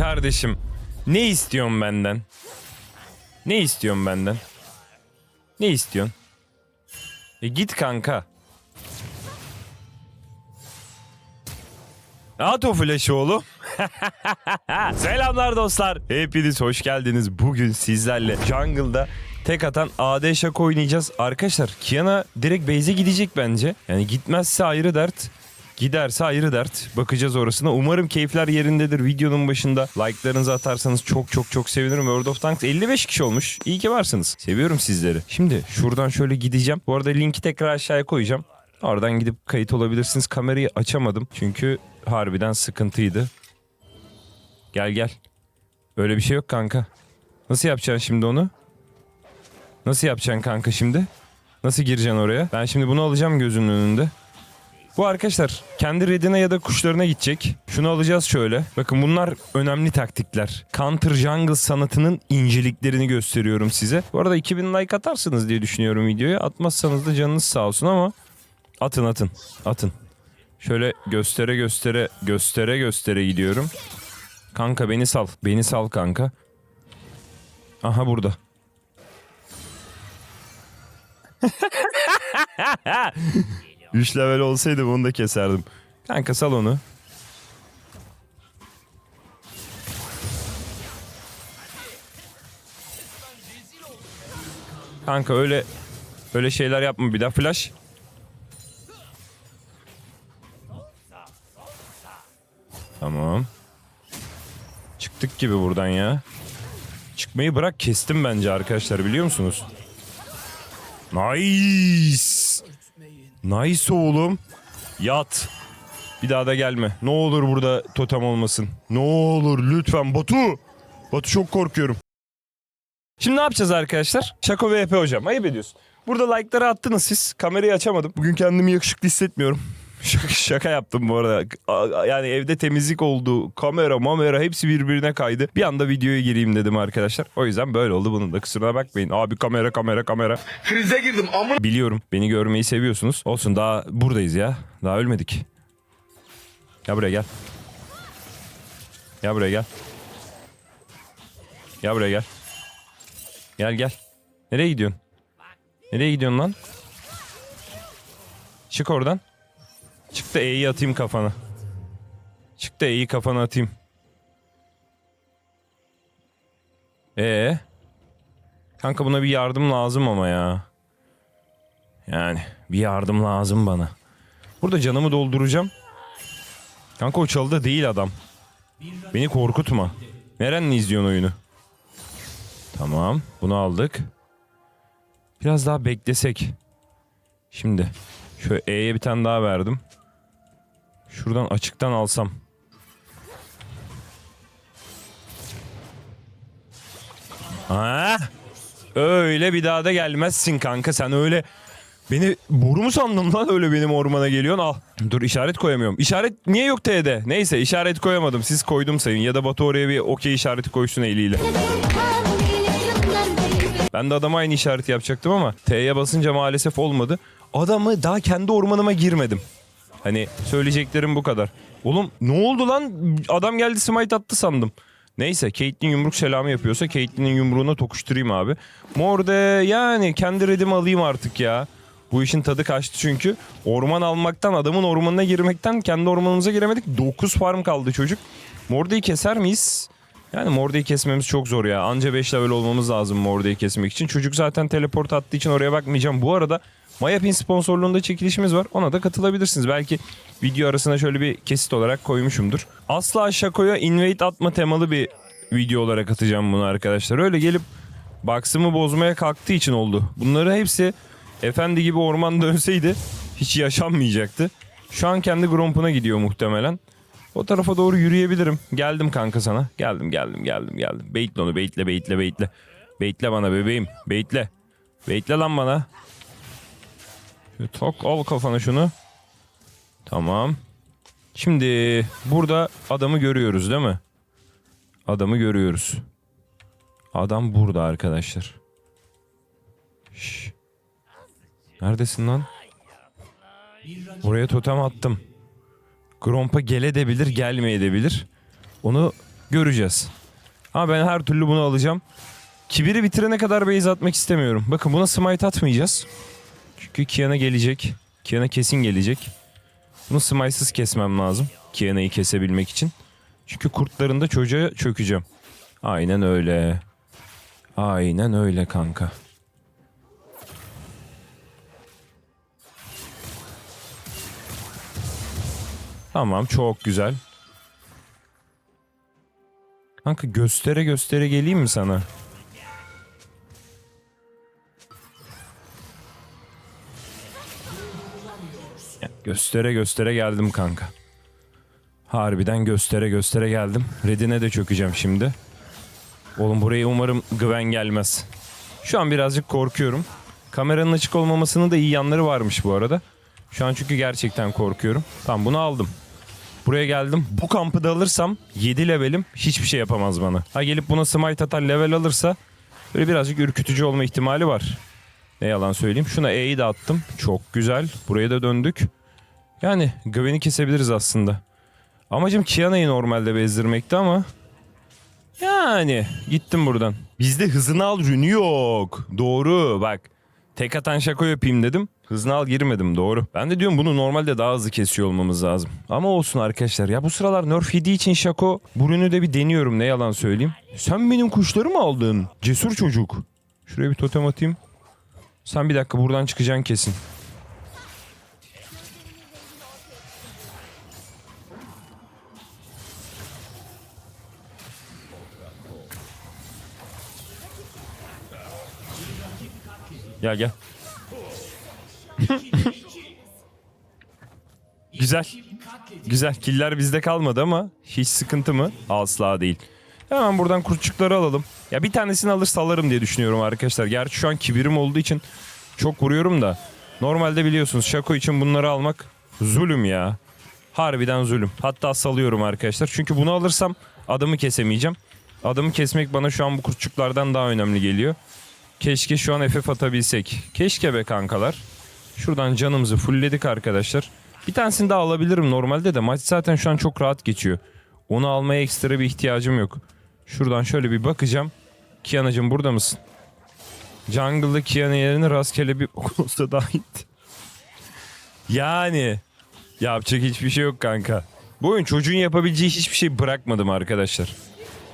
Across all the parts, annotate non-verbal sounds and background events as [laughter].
Kardeşim ne istiyorsun benden? Ne istiyorsun benden? Ne istiyorsun? E git kanka. At flaşı oğlum. [laughs] Selamlar dostlar. Hepiniz hoş geldiniz. Bugün sizlerle jungle'da tek atan AD Shaco oynayacağız. Arkadaşlar Kiana direkt base'e gidecek bence. Yani gitmezse ayrı dert. Giderse ayrı dert. Bakacağız orasına. Umarım keyifler yerindedir. Videonun başında like'larınızı atarsanız çok çok çok sevinirim. World of Tanks 55 kişi olmuş. İyi ki varsınız. Seviyorum sizleri. Şimdi şuradan şöyle gideceğim. Bu arada linki tekrar aşağıya koyacağım. Oradan gidip kayıt olabilirsiniz. Kamerayı açamadım. Çünkü harbiden sıkıntıydı. Gel gel. Öyle bir şey yok kanka. Nasıl yapacaksın şimdi onu? Nasıl yapacaksın kanka şimdi? Nasıl gireceksin oraya? Ben şimdi bunu alacağım gözünün önünde. Bu arkadaşlar kendi redine ya da kuşlarına gidecek. Şunu alacağız şöyle. Bakın bunlar önemli taktikler. Counter Jungle sanatının inceliklerini gösteriyorum size. Bu arada 2000 like atarsınız diye düşünüyorum videoya. Atmazsanız da canınız sağ olsun ama atın atın atın. Şöyle göstere göstere göstere göstere gidiyorum. Kanka beni sal. Beni sal kanka. Aha burada. [laughs] Üç level olsaydı bunu da keserdim. Kanka sal onu. Kanka öyle öyle şeyler yapma bir daha. Flash. Tamam. Çıktık gibi buradan ya. Çıkmayı bırak kestim bence arkadaşlar biliyor musunuz? Nice. Nice oğlum. Yat. Bir daha da gelme. Ne olur burada totem olmasın. Ne olur lütfen Batu. Batu çok korkuyorum. Şimdi ne yapacağız arkadaşlar? Şako VP hocam. Ayıp ediyorsun. Burada like'ları attınız siz. Kamerayı açamadım. Bugün kendimi yakışıklı hissetmiyorum. Şaka, yaptım bu arada. Yani evde temizlik oldu. Kamera, mamera hepsi birbirine kaydı. Bir anda videoya gireyim dedim arkadaşlar. O yüzden böyle oldu. Bunun da kusuruna bakmayın. Abi kamera, kamera, kamera. Krize girdim amına. Biliyorum. Beni görmeyi seviyorsunuz. Olsun daha buradayız ya. Daha ölmedik. Gel buraya gel. Gel buraya gel. Gel buraya gel. Gel gel. Nereye gidiyorsun? Nereye gidiyorsun lan? Çık oradan. Çık da E'yi atayım kafana. Çık da E'yi kafana atayım. Ee? Kanka buna bir yardım lazım ama ya. Yani bir yardım lazım bana. Burada canımı dolduracağım. Kanka o çalıda değil adam. Beni korkutma. Nerenle izliyorsun oyunu? Tamam bunu aldık. Biraz daha beklesek. Şimdi şöyle E'ye bir tane daha verdim. Şuradan açıktan alsam. Ha? Öyle bir daha da gelmezsin kanka sen öyle Beni boru mu sandın lan öyle benim ormana geliyorsun al. Dur işaret koyamıyorum. İşaret niye yok T'de? Neyse işaret koyamadım. Siz koydum sayın. Ya da Batu oraya bir okey işareti koysun eliyle. Ben de adama aynı işareti yapacaktım ama T'ye basınca maalesef olmadı. Adamı daha kendi ormanıma girmedim. Hani söyleyeceklerim bu kadar. Oğlum ne oldu lan? Adam geldi smite attı sandım. Neyse Caitlyn yumruk selamı yapıyorsa Caitlyn'in yumruğuna tokuşturayım abi. Morde yani kendi redimi alayım artık ya. Bu işin tadı kaçtı çünkü. Orman almaktan, adamın ormanına girmekten kendi ormanımıza giremedik. 9 farm kaldı çocuk. Morde'yi keser miyiz? Yani Morde'yi kesmemiz çok zor ya. Anca 5 level olmamız lazım Morde'yi kesmek için. Çocuk zaten teleport attığı için oraya bakmayacağım. Bu arada Mayapin sponsorluğunda çekilişimiz var. Ona da katılabilirsiniz. Belki video arasına şöyle bir kesit olarak koymuşumdur. Asla Şako'ya invade atma temalı bir video olarak atacağım bunu arkadaşlar. Öyle gelip box'ımı bozmaya kalktığı için oldu. Bunları hepsi efendi gibi orman [laughs] dönseydi hiç yaşanmayacaktı. Şu an kendi grompuna gidiyor muhtemelen. O tarafa doğru yürüyebilirim. Geldim kanka sana. Geldim geldim geldim geldim. Baitle onu baitle baitle baitle. Baitle bana bebeğim. Baitle. Baitle lan bana. Şöyle tok al kafana şunu. Tamam. Şimdi burada adamı görüyoruz değil mi? Adamı görüyoruz. Adam burada arkadaşlar. Şş. Neredesin lan? Oraya totem attım. Gromp'a geledebilir, gelmeyebilir. Onu Göreceğiz. Ama ben her türlü bunu alacağım. Kibiri bitirene kadar base atmak istemiyorum. Bakın buna smite atmayacağız. Çünkü Kiana gelecek. Kiana kesin gelecek. Bunu smite'sız kesmem lazım. Kiana'yı kesebilmek için. Çünkü kurtlarında çocuğa çökeceğim. Aynen öyle. Aynen öyle kanka. Tamam çok güzel. Kanka göstere göstere geleyim mi sana? Göstere göstere geldim kanka. Harbiden göstere göstere geldim. Redine de çökeceğim şimdi. Oğlum buraya umarım güven gelmez. Şu an birazcık korkuyorum. Kameranın açık olmamasının da iyi yanları varmış bu arada. Şu an çünkü gerçekten korkuyorum. Tamam bunu aldım. Buraya geldim. Bu kampı da alırsam 7 levelim hiçbir şey yapamaz bana. Ha gelip buna smite atar level alırsa böyle birazcık ürkütücü olma ihtimali var. Ne yalan söyleyeyim. Şuna E'yi de attım. Çok güzel. Buraya da döndük. Yani güveni kesebiliriz aslında. Amacım Kiana'yı normalde bezdirmekti ama yani gittim buradan. Bizde hızını al rünü yok. Doğru bak. Tek atan şako yapayım dedim. Hızını al girmedim doğru. Ben de diyorum bunu normalde daha hızlı kesiyor olmamız lazım. Ama olsun arkadaşlar ya bu sıralar nerf yediği için şako bu rünü de bir deniyorum ne yalan söyleyeyim. Sen benim kuşları mı aldın? Cesur çocuk. Şuraya bir totem atayım. Sen bir dakika buradan çıkacaksın kesin. Gel gel. Güzel. Güzel. Killer bizde kalmadı ama hiç sıkıntı mı? Asla değil. Hemen buradan kurtçukları alalım. Ya bir tanesini alır salarım diye düşünüyorum arkadaşlar. Gerçi şu an kibirim olduğu için çok vuruyorum da. Normalde biliyorsunuz Şako için bunları almak zulüm ya. Harbiden zulüm. Hatta salıyorum arkadaşlar. Çünkü bunu alırsam adamı kesemeyeceğim. Adamı kesmek bana şu an bu kurtçuklardan daha önemli geliyor. Keşke şu an FF atabilsek. Keşke be kankalar. Şuradan canımızı fullledik arkadaşlar. Bir tanesini daha alabilirim normalde de maç zaten şu an çok rahat geçiyor. Onu almaya ekstra bir ihtiyacım yok. Şuradan şöyle bir bakacağım. Kiana'cığım burada mısın? Jungle'da Kiana yerine rastgele bir olsa daha iyiydi. Yani yapacak hiçbir şey yok kanka. Bu oyun çocuğun yapabileceği hiçbir şey bırakmadım arkadaşlar.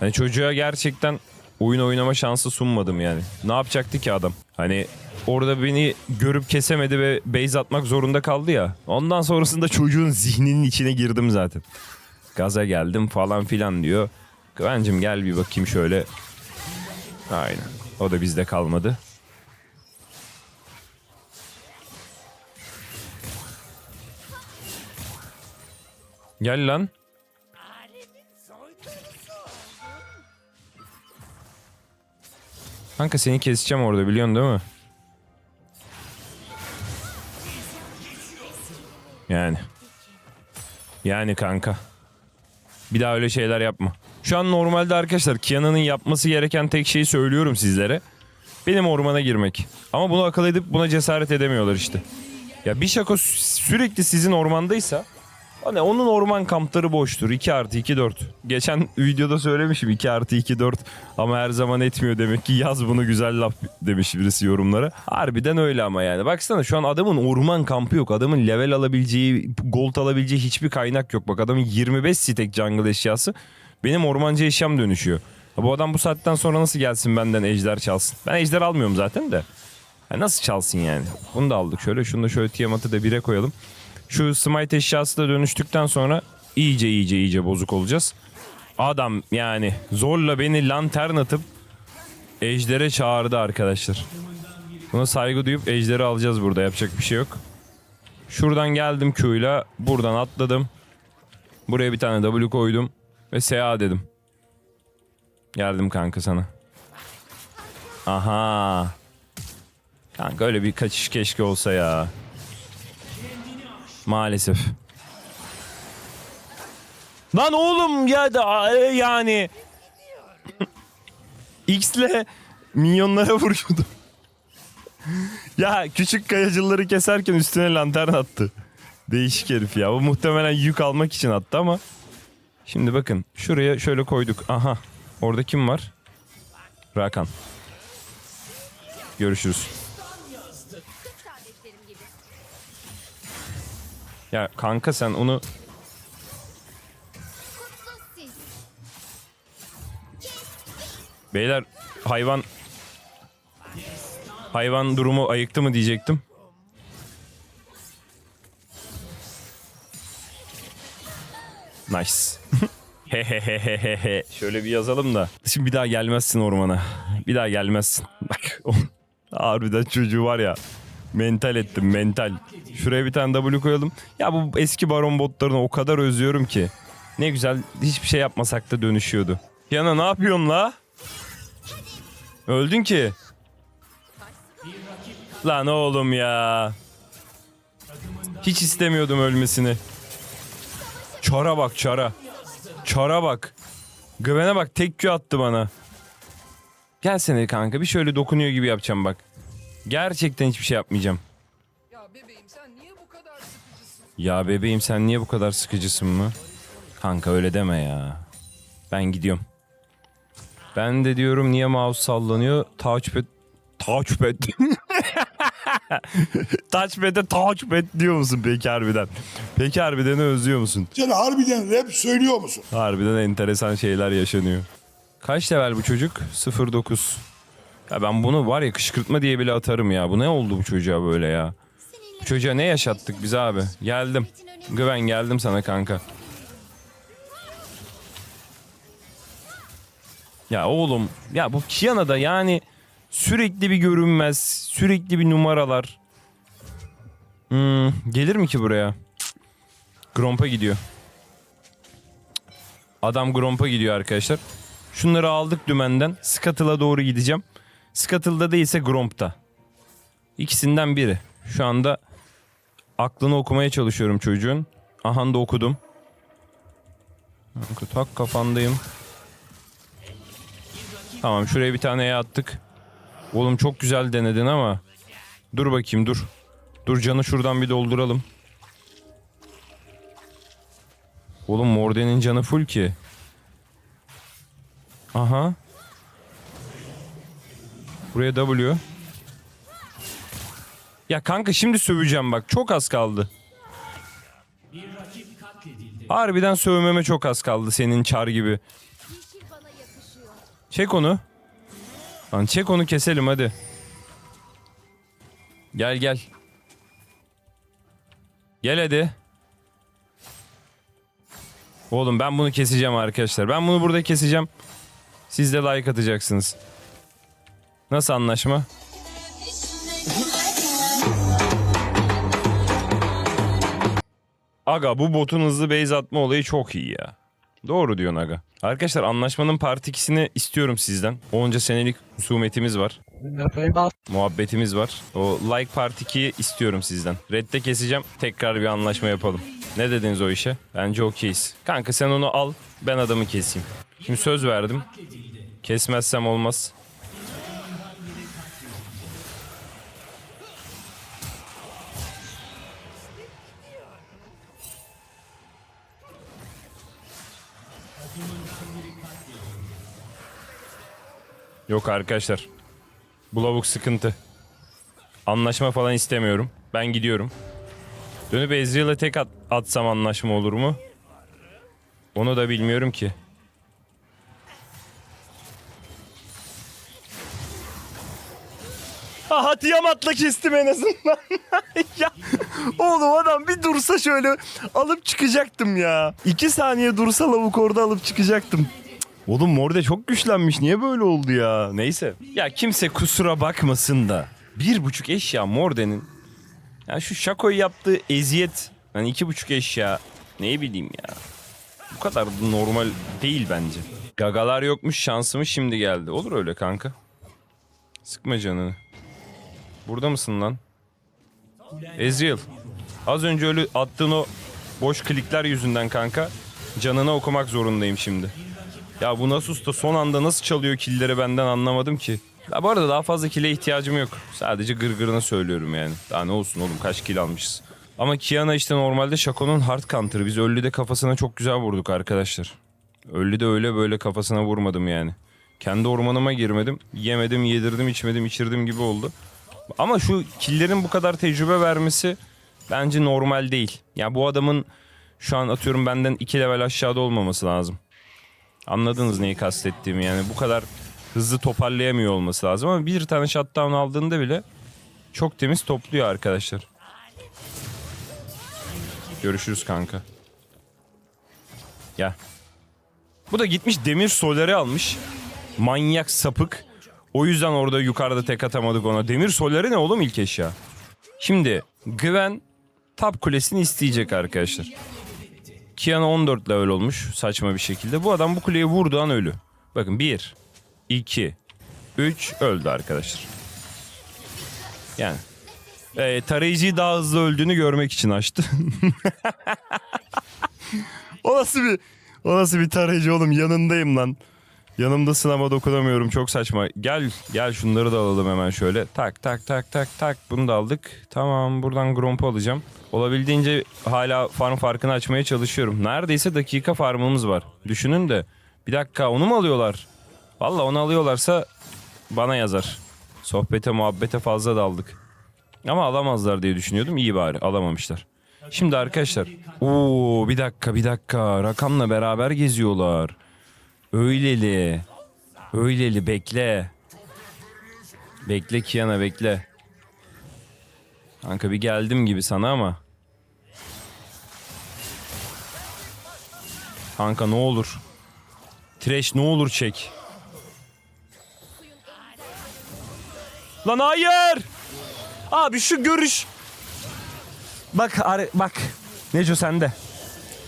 Hani çocuğa gerçekten oyun oynama şansı sunmadım yani. Ne yapacaktı ki adam? Hani orada beni görüp kesemedi ve base atmak zorunda kaldı ya. Ondan sonrasında çocuğun zihninin içine girdim zaten. Gaza geldim falan filan diyor. Güvencim gel bir bakayım şöyle. Aynen. O da bizde kalmadı. Gel lan. Kanka seni keseceğim orada biliyorsun değil mi? Yani. Yani kanka. Bir daha öyle şeyler yapma. Şu an normalde arkadaşlar Kiana'nın yapması gereken tek şeyi söylüyorum sizlere. Benim ormana girmek. Ama bunu akıl edip buna cesaret edemiyorlar işte. Ya bir şako sü- sürekli sizin ormandaysa hani onun orman kampları boştur. 2 artı 2 4. Geçen videoda söylemişim 2 artı 2 4 ama her zaman etmiyor demek ki yaz bunu güzel laf demiş birisi yorumlara. Harbiden öyle ama yani. Baksana şu an adamın orman kampı yok. Adamın level alabileceği, gold alabileceği hiçbir kaynak yok. Bak adamın 25 stek jungle eşyası benim ormancı eşyam dönüşüyor. Bu adam bu saatten sonra nasıl gelsin benden ejder çalsın? Ben ejder almıyorum zaten de. Ha, nasıl çalsın yani? Bunu da aldık şöyle. Şunu da şöyle Tiamat'ı da bire koyalım. Şu smite eşyası da dönüştükten sonra iyice iyice iyice bozuk olacağız. Adam yani zorla beni lantern atıp ejdere çağırdı arkadaşlar. Buna saygı duyup ejderi alacağız burada. Yapacak bir şey yok. Şuradan geldim Q'yla. Buradan atladım. Buraya bir tane W koydum. Ve SA dedim. Geldim kanka sana. Aha. Kanka öyle bir kaçış keşke olsa ya. Maalesef. Lan oğlum ya da e, yani [laughs] X'le minyonlara vuruyordum. [laughs] ya küçük kayacıları keserken üstüne lantern attı. Değişik herif ya. O muhtemelen yük almak için attı ama Şimdi bakın şuraya şöyle koyduk. Aha. Orada kim var? Rakan. Görüşürüz. Ya kanka sen onu beyler hayvan hayvan durumu ayıktı mı diyecektim. Nice. [laughs] Hehehehehe. Şöyle bir yazalım da. Şimdi bir daha gelmezsin ormana. Bir daha gelmezsin. [laughs] Bak. Harbiden çocuğu var ya. Mental ettim mental. Şuraya bir tane W koyalım. Ya bu eski baron botlarını o kadar özlüyorum ki. Ne güzel hiçbir şey yapmasak da dönüşüyordu. Yana ne yapıyorsun la? Öldün ki. Lan oğlum ya. Hiç istemiyordum ölmesini. Çara bak çara. Çara bak. Güvene bak tek Q attı bana. Gelsene kanka bir şöyle dokunuyor gibi yapacağım bak. Gerçekten hiçbir şey yapmayacağım. Ya bebeğim sen niye bu kadar sıkıcısın? Ya bebeğim sen niye bu kadar sıkıcısın mı? Kanka öyle deme ya. Ben gidiyorum. Ben de diyorum niye mouse sallanıyor? Touchpad... Touchpad. [laughs] Touchpad'e touchpad diyor musun peki harbiden? Peki harbiden özlüyor musun? Sen harbiden rap söylüyor musun? Harbiden enteresan şeyler yaşanıyor. Kaç level bu çocuk? 09. Ya ben bunu var ya kışkırtma diye bile atarım ya. Bu ne oldu bu çocuğa böyle ya? Bu çocuğa ne yaşattık biz abi? Geldim. Güven geldim sana kanka. Ya oğlum ya bu Kiana'da yani sürekli bir görünmez, sürekli bir numaralar. Hmm, gelir mi ki buraya? Gromp'a gidiyor. Adam Gromp'a gidiyor arkadaşlar. Şunları aldık dümenden. Scuttle'a doğru gideceğim. Scuttle'da değilse Gromp'ta. İkisinden biri. Şu anda aklını okumaya çalışıyorum çocuğun. Aha da okudum. Tak kafandayım. Tamam şuraya bir tane E attık. Oğlum çok güzel denedin ama. Dur bakayım dur. Dur canı şuradan bir dolduralım. Oğlum Morden'in canı full ki. Aha. Buraya W. Ya kanka şimdi söveceğim bak. Çok az kaldı. Harbiden sövmeme çok az kaldı senin çar gibi. Çek onu. Lan çek onu keselim hadi. Gel gel. Gel hadi. Oğlum ben bunu keseceğim arkadaşlar. Ben bunu burada keseceğim. Siz de like atacaksınız. Nasıl anlaşma? Aga bu botun hızlı base atma olayı çok iyi ya. Doğru diyorsun aga. Arkadaşlar anlaşmanın part 2'sini istiyorum sizden. Onca senelik husumetimiz var. Muhabbetimiz var. O like part 2'yi istiyorum sizden. Redde keseceğim. Tekrar bir anlaşma yapalım. Ne dediniz o işe? Bence okeyiz. Kanka sen onu al. Ben adamı keseyim. Şimdi söz verdim. Kesmezsem olmaz. Yok arkadaşlar. Bu lavuk sıkıntı. Anlaşma falan istemiyorum. Ben gidiyorum. Dönüp Ezreal'e tek at- atsam anlaşma olur mu? Onu da bilmiyorum ki. Aha Tiamat'la kestim en azından. [laughs] ya, oğlum adam bir dursa şöyle alıp çıkacaktım ya. İki saniye dursa lavuk orada alıp çıkacaktım. Oğlum Morde çok güçlenmiş. Niye böyle oldu ya? Neyse. Ya kimse kusura bakmasın da. Bir buçuk eşya Morde'nin. Ya şu Şako'yu yaptığı eziyet. Hani iki buçuk eşya. Ne bileyim ya. Bu kadar normal değil bence. Gagalar yokmuş şansımı şimdi geldi. Olur öyle kanka. Sıkma canını. Burada mısın lan? Ezreal. Az önce öyle attığın o boş klikler yüzünden kanka. Canını okumak zorundayım şimdi. Ya bu Nasus da son anda nasıl çalıyor killeri benden anlamadım ki. Ya bu arada daha fazla kile ihtiyacım yok. Sadece gırgırına söylüyorum yani. Daha ne olsun oğlum kaç kill almışız. Ama Kiana işte normalde Shaco'nun hard counter'ı. Biz Öllü'de kafasına çok güzel vurduk arkadaşlar. Öllü'de öyle böyle kafasına vurmadım yani. Kendi ormanıma girmedim. Yemedim, yedirdim, içmedim, içirdim gibi oldu. Ama şu killerin bu kadar tecrübe vermesi bence normal değil. Ya bu adamın şu an atıyorum benden iki level aşağıda olmaması lazım. Anladınız neyi kastettiğimi yani bu kadar hızlı toparlayamıyor olması lazım ama bir tane shutdown aldığında bile çok temiz topluyor arkadaşlar. Görüşürüz kanka. Gel. Bu da gitmiş demir solari almış. Manyak sapık. O yüzden orada yukarıda tek atamadık ona. Demir solari ne oğlum ilk eşya? Şimdi Gwen top kulesini isteyecek arkadaşlar. Kiana 14 level olmuş saçma bir şekilde. Bu adam bu kuleye vurduğu an ölü. Bakın 1, 2, 3 öldü arkadaşlar. Yani. E, tarayıcıyı daha hızlı öldüğünü görmek için açtı. [laughs] o nasıl bir o nasıl bir tarayıcı oğlum yanındayım lan. Yanımda sınava dokunamıyorum çok saçma. Gel gel şunları da alalım hemen şöyle. Tak tak tak tak tak bunu da aldık. Tamam buradan Gromp'u alacağım. Olabildiğince hala farm farkını açmaya çalışıyorum. Neredeyse dakika farmımız var. Düşünün de bir dakika onu mu alıyorlar? Valla onu alıyorlarsa bana yazar. Sohbete muhabbete fazla daldık. Ama alamazlar diye düşünüyordum. İyi bari alamamışlar. Şimdi arkadaşlar. Oo bir dakika bir dakika. Rakamla beraber geziyorlar. Öyleli. Öyleli bekle. Bekle Kiana bekle. Kanka bir geldim gibi sana ama. Kanka ne olur. Trash ne olur çek. Lan hayır. Abi şu görüş. Bak bak. Neco sende.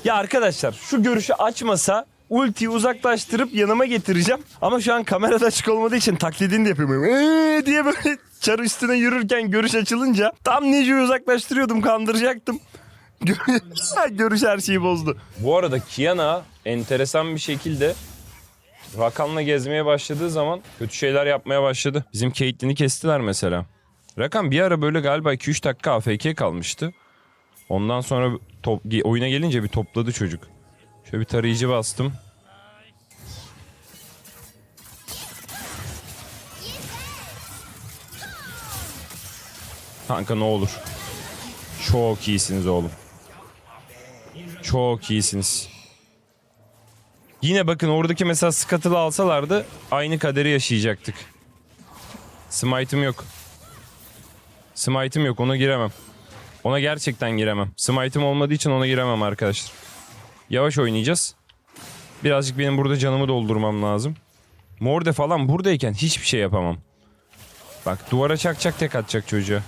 Ya arkadaşlar şu görüşü açmasa ultiyi uzaklaştırıp yanıma getireceğim. Ama şu an kamerada açık olmadığı için taklidini de yapıyorum. Eee diye böyle [laughs] çar üstüne yürürken görüş açılınca tam Neco'yu uzaklaştırıyordum kandıracaktım. [laughs] görüş her şeyi bozdu. Bu arada Kiana enteresan bir şekilde Rakan'la gezmeye başladığı zaman kötü şeyler yapmaya başladı. Bizim Caitlyn'i kestiler mesela. Rakan bir ara böyle galiba 2-3 dakika AFK kalmıştı. Ondan sonra top, oyuna gelince bir topladı çocuk. Şöyle bir tarayıcı bastım. Kanka ne olur. Çok iyisiniz oğlum. Çok iyisiniz. Yine bakın oradaki mesela Scuttle'ı alsalardı aynı kaderi yaşayacaktık. Smite'ım yok. Smite'ım yok ona giremem. Ona gerçekten giremem. Smite'ım olmadığı için ona giremem arkadaşlar. Yavaş oynayacağız. Birazcık benim burada canımı doldurmam lazım. Morde falan buradayken hiçbir şey yapamam. Bak duvara çakacak tek atacak çocuğa.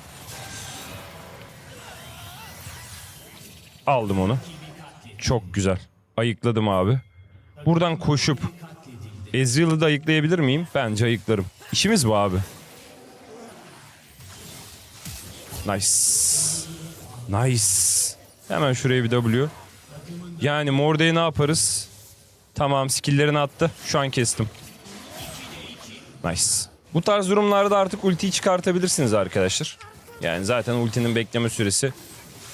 Aldım onu. Çok güzel. Ayıkladım abi. Buradan koşup Ezreal'ı da ayıklayabilir miyim? Bence ayıklarım. İşimiz bu abi. Nice. Nice. Hemen şuraya bir W. Yani Morde'yi ne yaparız? Tamam skill'lerini attı. Şu an kestim. Nice. Bu tarz durumlarda artık ultiyi çıkartabilirsiniz arkadaşlar. Yani zaten ultinin bekleme süresi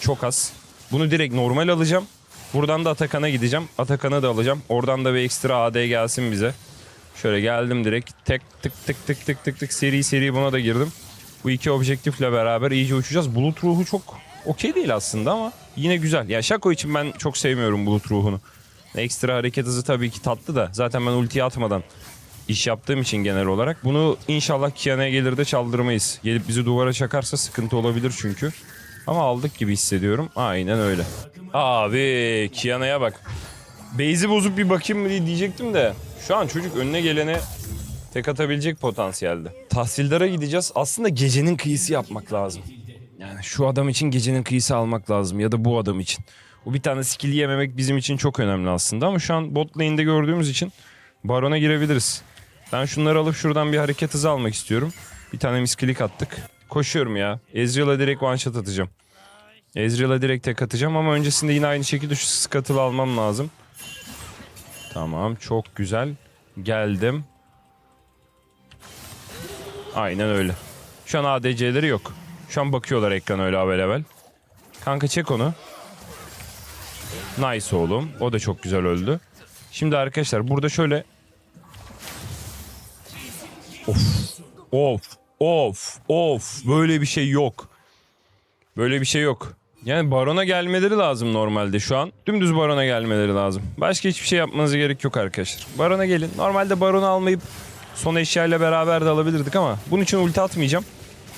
çok az. Bunu direkt normal alacağım. Buradan da Atakan'a gideceğim. Atakan'ı da alacağım. Oradan da bir ekstra AD gelsin bize. Şöyle geldim direkt. Tek tık tık tık tık tık tık seri seri buna da girdim. Bu iki objektifle beraber iyice uçacağız. Bulut ruhu çok okey değil aslında ama yine güzel. Ya Şako için ben çok sevmiyorum bulut ruhunu. Ekstra hareket hızı tabii ki tatlı da. Zaten ben ultiyi atmadan iş yaptığım için genel olarak. Bunu inşallah Kiana'ya gelir de çaldırmayız. Gelip bizi duvara çakarsa sıkıntı olabilir çünkü. Ama aldık gibi hissediyorum. Aynen öyle. Abi Kiana'ya bak. Base'i bozup bir bakayım mı diye diyecektim de. Şu an çocuk önüne gelene tek atabilecek potansiyelde. Tahsildara gideceğiz. Aslında gecenin kıyısı yapmak lazım. Yani şu adam için gecenin kıyısı almak lazım ya da bu adam için. O bir tane skill yememek bizim için çok önemli aslında ama şu an bot lane'de gördüğümüz için Baron'a girebiliriz. Ben şunları alıp şuradan bir hareket hızı almak istiyorum. Bir tane misklik attık. Koşuyorum ya. Ezreal'a direkt one shot atacağım. Ezreal'a direkt tek atacağım ama öncesinde yine aynı şekilde şu Scuttle'ı almam lazım. Tamam çok güzel. Geldim. Aynen öyle. Şu an ADC'leri yok. Şu an bakıyorlar ekran öyle haber evvel. Kanka çek onu. Nice oğlum. O da çok güzel öldü. Şimdi arkadaşlar burada şöyle... Of. Of. Of. Of. Böyle bir şey yok. Böyle bir şey yok. Yani barona gelmeleri lazım normalde şu an. Dümdüz barona gelmeleri lazım. Başka hiçbir şey yapmanıza gerek yok arkadaşlar. Barona gelin. Normalde baronu almayıp son eşyayla beraber de alabilirdik ama bunun için ulti atmayacağım.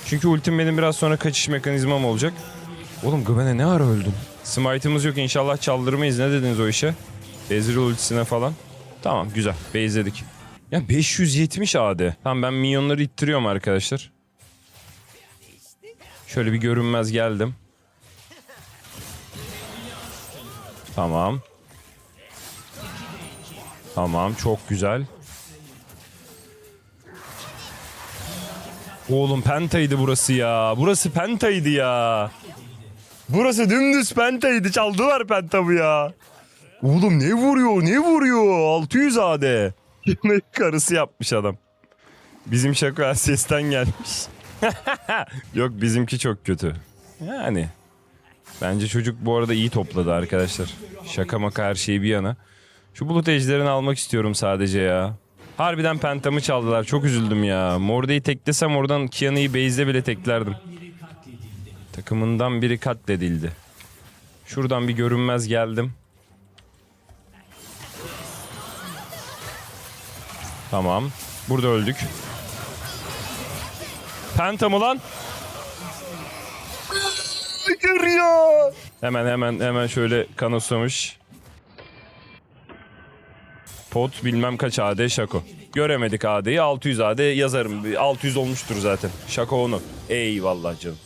Çünkü ultim benim biraz sonra kaçış mekanizmam olacak. Oğlum Gwen'e ne ara öldün? Smite'ımız yok inşallah çaldırmayız. Ne dediniz o işe? Ezreal ultisine falan. Tamam güzel. Base'ledik. Ya 570 AD. Tamam ben minyonları ittiriyorum arkadaşlar. Şöyle bir görünmez geldim. Tamam. Tamam çok güzel. Oğlum pentaydı burası ya. Burası pentaydı ya. Burası dümdüz pentaydı. Çaldılar pentamı ya. Oğlum ne vuruyor ne vuruyor 600 AD. Yine karısı yapmış adam. Bizim şaka sesten gelmiş. [laughs] Yok bizimki çok kötü. Yani. Bence çocuk bu arada iyi topladı arkadaşlar. Şaka maka her şeyi bir yana. Şu bulut ejderini almak istiyorum sadece ya. Harbiden pentamı çaldılar. Çok üzüldüm ya. Morde'yi teklesem oradan Kiana'yı base'de bile teklerdim. Takımından biri katledildi. Şuradan bir görünmez geldim. Tamam. Burada öldük. Penta mı lan? Hayır ya. Hemen hemen hemen şöyle kanoslamış. Pot bilmem kaç AD Şako. Göremedik AD'yi 600 AD yazarım. 600 olmuştur zaten. Şako onu. Eyvallah canım.